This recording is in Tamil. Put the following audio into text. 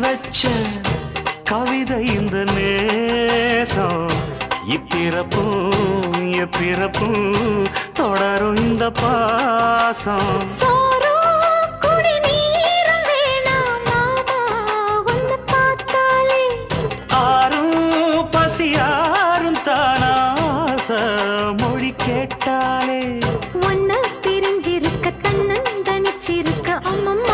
வச்ச கவிதை இந்த நேசம். இப்பிறப்பும் எப்பிறப்பும் தொடரும் இந்த பாசம். மொழி கேட்டாலே. உன்னை பிரிஞ்சிருக்க, தன்னந்தனிச்சிருக்க, என்